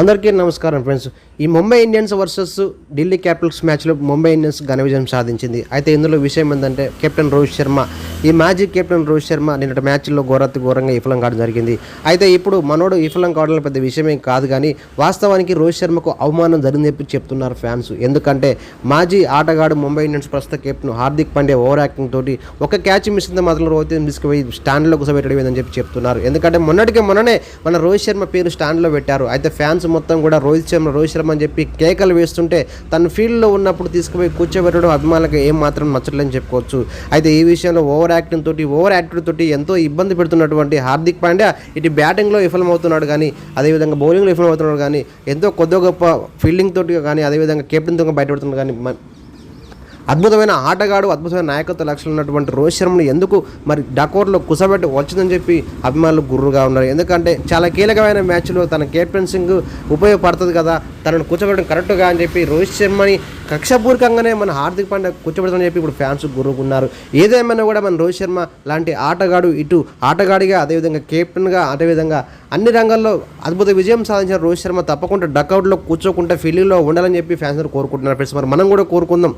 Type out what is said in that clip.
అందరికీ నమస్కారం ఫ్రెండ్స్. ఈ Mumbai Indians versus Delhi Capitals మ్యాచ్లో ముంబై ఇండియన్స్ ఘన విజయం సాధించింది. అయితే ఇందులో విషయం ఏంటంటే కెప్టెన్ రోహిత్ శర్మ. ఈ మ్యాచ్ కెప్టెన్ రోహిత్ శర్మ నిన్నటి మ్యాచ్లో ఘోరతి ఘోరంగా విఫలం కావడం జరిగింది. అయితే ఇప్పుడు మనోడు విఫలం కావడం పెద్ద విషయమేం కాదు కానీ వాస్తవానికి రోహిత్ శర్మకు అవమానం జరిగింది చెప్పి చెప్తున్నారు ఫ్యాన్స్. ఎందుకంటే మాజీ ఆటగాడు ముంబై ఇండియన్స్ ప్రస్తుత captain Hardik Pandey over acting తోటి ఒక క్యాచ్ మిస్ అయితే మాత్రం రోహిత్ తీసుకుపోయి స్టాండ్లో కూర్చోబెట్టడం అని చెప్పి చెప్తున్నారు. ఎందుకంటే మొన్నటికే మొన్ననే మన రోహిత్ శర్మ పేరు స్టాండ్లో పెట్టారు. అయితే ఫ్యాన్స్ మొత్తం కూడా రోహిత్ శర్మ రోహిత్ శర్మ అని చెప్పి కేకలు వేస్తుంటే తన ఫీల్డ్లో ఉన్నప్పుడు తీసుకుపోయి కూర్చోబెట్టడం అభిమానులకు ఏం మాత్రం నచ్చట్లేదని చెప్పుకోవచ్చు. అయితే ఈ విషయంలో ఓవర్ యాక్టింగ్ తోటి ఓవర్ యాక్టివ్ తోటి ఎంతో ఇబ్బంది పెడుతున్నటువంటి హార్దిక్ పాండ్యా ఇటు బ్యాటింగ్లో విఫలమవుతున్నాడు కానీ అదేవిధంగా బౌలింగ్లో విఫలమవుతున్నాడు కానీ ఎంతో కొద్ది గొప్ప ఫీల్డింగ్ తోటి కానీ అదేవిధంగా కెప్టెన్తో బయటపడుతున్నాడు కానీ అద్భుతమైన ఆటగాడు అద్భుతమైన నాయకత్వ లక్షణాలు ఉన్నటువంటి రోహిత్ శర్మను ఎందుకు మరి డకోర్లో కుసబెట్టి వచ్చిందని చెప్పి అభిమానులు గుర్రుగా ఉన్నారు. ఎందుకంటే చాలా కీలకమైన మ్యాచ్లో తన కెప్టెన్సింగ్ ఉపయోగపడుతుంది కదా తనను కూర్చోబెట్టడం కరెక్ట్గా అని చెప్పి రోహిత్ శర్మని కక్షపూర్వకంగానే మన హార్దిక్ పాండ్యా కూర్చోబెడతామని చెప్పి ఇప్పుడు ఫ్యాన్స్ గురుకున్నారు ఏదేమైనా కూడా మన రోహిత్ శర్మ లాంటి ఆటగాడు ఇటు ఆటగాడిగా అదేవిధంగా కెప్టెన్గా అదేవిధంగా అన్ని రంగాల్లో అద్భుత విజయం సాధించిన రోహిత్ శర్మ తప్పకుండా డకౌట్లో కూర్చోకుండా ఫీల్డింగ్లో ఉండాలని చెప్పి ఫ్యాన్స్ కోరుకుంటున్నారు. ఫ్రెండ్స్ మరి మనం కూడా కోరుకుందాం.